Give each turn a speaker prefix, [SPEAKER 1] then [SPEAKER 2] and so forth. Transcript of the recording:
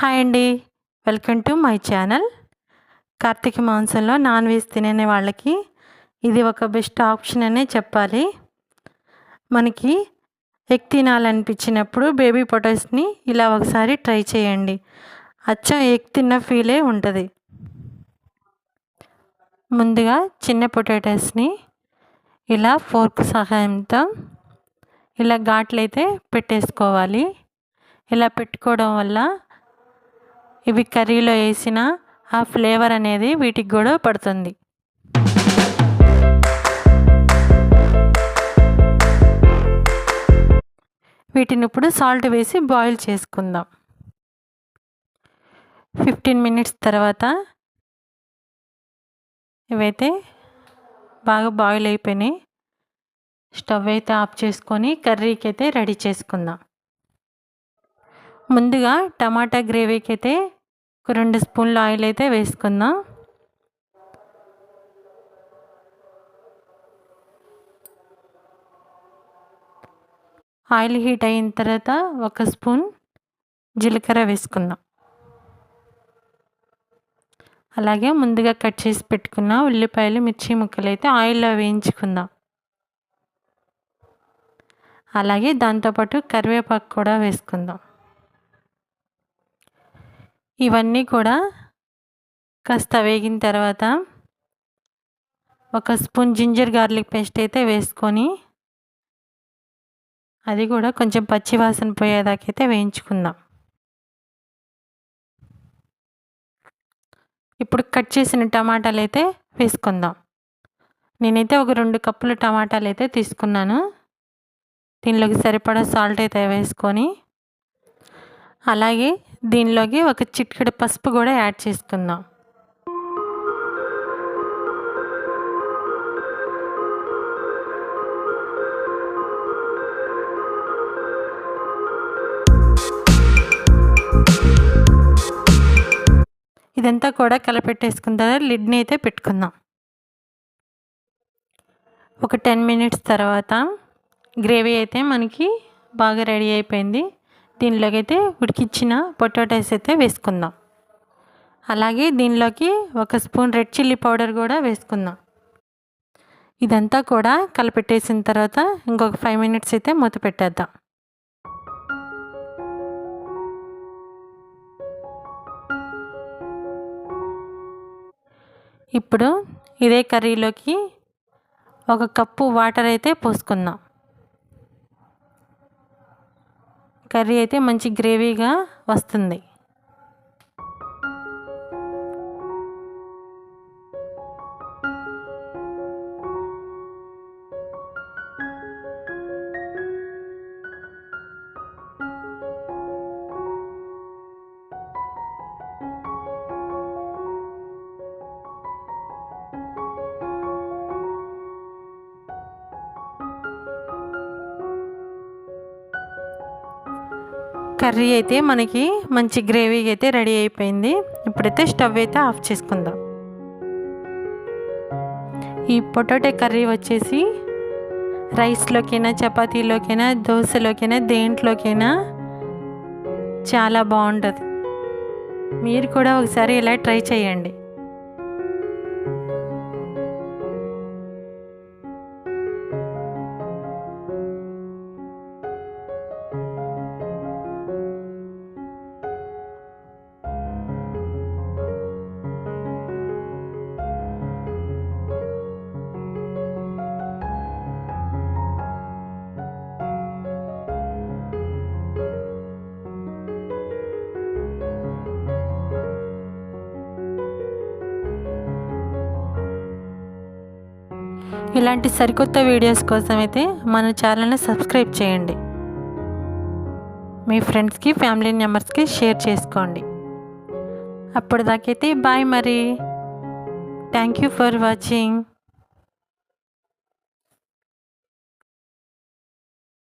[SPEAKER 1] Hi అండి. Welcome to my channel. Karthika మాంసంలో non veg తినే వాళ్ళకి ఇది ఒక బెస్ట్ ఆప్షన్ అనే చెప్పాలి. మనకి ఎగ్ తినాలనిపించినప్పుడు బేబీ పొటాస్ని ఇలా ఒకసారి ట్రై చేయండి. అచ్చం ఎగ్ తిన్న ఫీలే ఉంటుంది. ముందుగా చిన్న పొటాటోస్ని ఇలా ఫోర్క్ సహాయంతో ఇలా ఘాట్లయితే పెట్టేసుకోవాలి. ఇలా పెట్టుకోవడం వల్ల ఇవి కర్రీలో వేసిన ఆ ఫ్లేవర్ అనేది వీటికి కూడా పడుతుంది. వీటిని ఇప్పుడు సాల్ట్ వేసి బాయిల్ చేసుకుందాం. ఫిఫ్టీన్ మినిట్స్ తర్వాత ఇవైతే బాగా బాయిల్ అయిపోయినాయి. స్టవ్ అయితే ఆఫ్ చేసుకొని కర్రీకి అయితే రెడీ చేసుకుందాం. ముందుగా టమాటా గ్రేవీకి అయితే ఒక రెండు స్పూన్ల ఆయిల్ అయితే వేసుకుందాం. ఆయిల్ హీట్ అయిన తర్వాత ఒక స్పూన్ జీలకర్ర వేసుకుందాం. అలాగే ముందుగా కట్ చేసి పెట్టుకున్న ఉల్లిపాయలు మిర్చి ముక్కలు అయితే ఆయిల్లో వేయించుకుందాం. అలాగే దాంతోపాటు కరివేపాకు కూడా వేసుకుందాం. ఇవన్నీ కూడా కాస్త వేగిన తర్వాత ఒక స్పూన్ జింజర్ గార్లిక్ పేస్ట్ అయితే వేసుకొని అది కూడా కొంచెం పచ్చి వాసన పోయేదాకైతే వేయించుకుందాం. ఇప్పుడు కట్ చేసిన టమాటాలు అయితే వేసుకుందాం. నేనైతే ఒక రెండు కప్పుల టమాటాలు అయితే తీసుకున్నాను. దీనిలోకి సరిపడా సాల్ట్ అయితే వేసుకొని అలాగే దీనిలోకి ఒక చిటికెడు పసుపు కూడా యాడ్ చేసుకుందాం. ఇదంతా కూడా కలపెట్టేసుకున్న తర్వాత లిడ్ని అయితే పెట్టుకుందాం. ఒక టెన్ మినిట్స్ తర్వాత గ్రేవీ అయితే మనకి బాగా రెడీ అయిపోయింది. దీనిలోకి అయితే ఉడికిచ్చిన పొటాటోస్ అయితే వేసుకుందాం. అలాగే దీనిలోకి ఒక స్పూన్ రెడ్ చిల్లీ పౌడర్ కూడా వేసుకుందాం. ఇదంతా కూడా కలిపెట్టేసిన తర్వాత ఇంకొక ఫైవ్ మినిట్స్ అయితే మూత పెట్టేద్దాం. ఇప్పుడు ఇదే కర్రీలోకి ఒక కప్పు వాటర్ అయితే పోసుకుందాం. కర్రీ అయితే మంచి గ్రేవీగా వస్తుంది. కర్రీ అయితే మనకి మంచి గ్రేవీ అయితే రెడీ అయిపోయింది. ఇప్పుడైతే స్టవ్ అయితే ఆఫ్ చేసుకుందాం. ఈ పొటాటో కర్రీ వచ్చేసి రైస్లోకైనా చపాతీలోకైనా దోశలోకైనా దేంట్లోకైనా చాలా బాగుంటుంది. మీరు కూడా ఒకసారి ఇలా ట్రై చేయండి. ఇలాంటి సరికొత్త వీడియోస్ కోసం అయితే మన ఛానల్ని సబ్స్క్రైబ్ చేయండి. మీ ఫ్రెండ్స్కి ఫ్యామిలీ మెంబర్స్కి షేర్ చేసుకోండి. అప్పటిదాకైతే బాయ్ మరి. Thank you for watching.